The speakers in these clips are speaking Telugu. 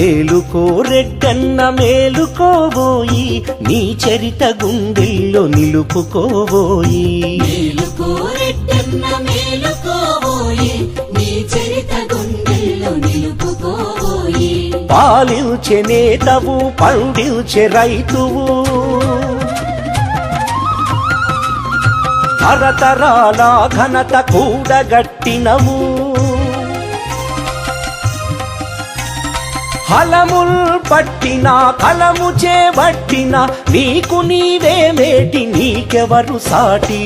మేలుకో రెడ్డన్న మేలుకోబోయి నీ చరిత గుండెల్లో నిలుపుకోబోయి. మేలుకో రెడ్డన్న మేలుకోబోయి నీ చరిత గుండెల్లో నిలుపుకోబోయి. పాలించే నేతవు పండించే రైతువు. తరతరాల ఘనత కూడగట్టినవు. ఫలముల్ పట్టిన కలము చేబట్టిన నీకు నీవే మేటి నీకెవరు సాటి?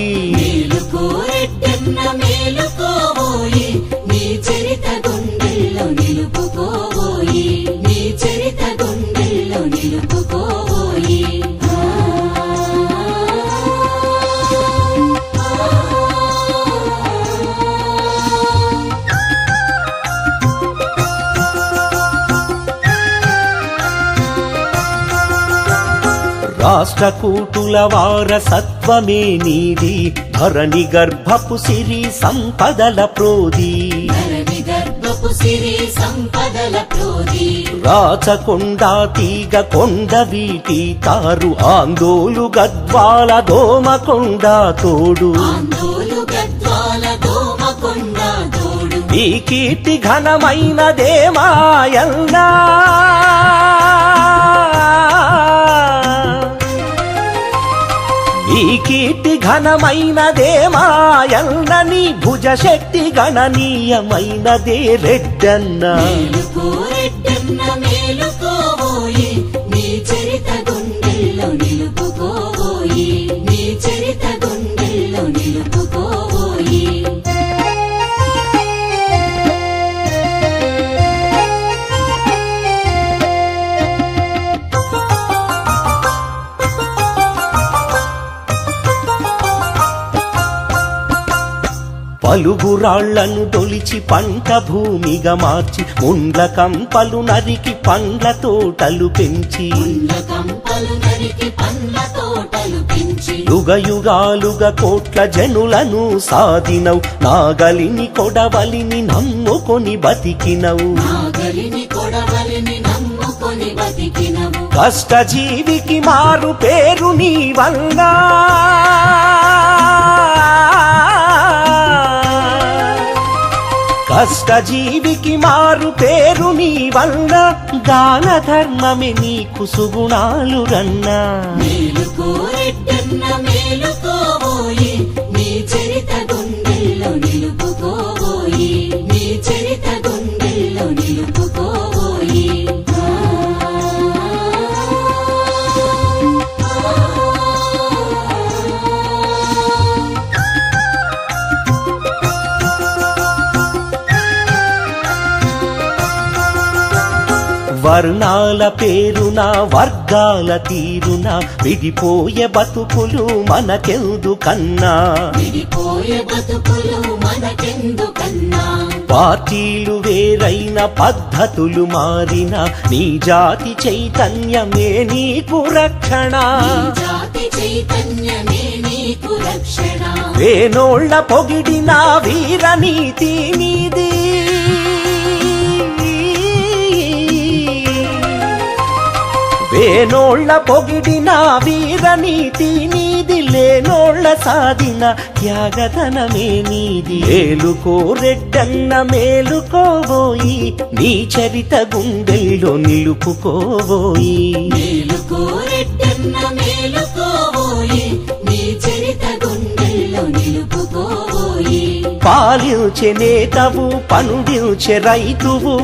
రాష్ట్ర కూటుల వారసత్వమే నీది. ధరణి గర్భపు సిరి సంపదల ప్రోది. ధరణి గర్భపు సిరి సంపదల ప్రోది. రాచకొండ తీగ కొండ వీటి తారు. ఆందోలు గద్వాల దోమకొండ తోడు. ఈ కీర్తి ఘనమైనదేమాయల్నా నీ కీర్తి ఘనమైనదేమాయల్న నీ భుజ శక్తి గణనీయమైనదే రెడ్డన్న. మేలుకో రెడ్డన్న మేలుకో పలుగురాళ్ళను తొలిచి పంట భూమిగా మార్చి ముండ్ల కంపలు నరికి పండ్ల తోటలు పెంచి. పండ్ల యుగ యుగాలుగా కోట్ల జనులను సాధినవు. నాగలిని కొడవలిని నమ్ముకొని బతికినవు. కష్ట జీవికి కష్టజీవికి మారు పేరు నీ వల్ల కష్టజీవికి మారు పేరు నీ వల్ల దాన ధర్మమే నీకు సుగుణాలు రన్నా. మేలుకో రెడ్డన్న మేలుకోబోయి వర్ణాల పేరున వర్గాల తీరున విడిపోయే బతుకులు విడిపోయే బతుకులు మనకెందుకన్నా పార్టీలు వేరైన పద్ధతులు మారిన నీ జాతి చైతన్యమే నీకు రక్షణ. నీ జాతి చైతన్యమే నీకు రక్షణ. వేనోళ్ళ పొగిడిన వీరనీతి నీది. వేనోళ్ళ పొగిడిన వీరనీతి నీది లేనోళ్ళ సాధిన త్యాగధనమే నీది. ఏలుకో రెడ్డన్న మేలుకోబోయి నీ చరిత గుండెల్లో నిలుపుకోబోయి. మేలుకో రెడ్డన్న మేలుకోబోయి నీ చరిత గుండెల్లో నిలుపుకోబోయి. పాలించే నేతవు పండించే రైతువు.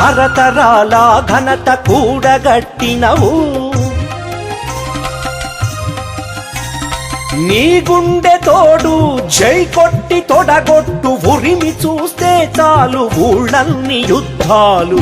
తరతరాల ఘనత కూడగట్టినవు. నీ గుండె తోడు జై కొట్టి తొడగొట్టు ఉరిమి చూస్తే చాలు ఊళ్ళన్ని యుద్ధాలు.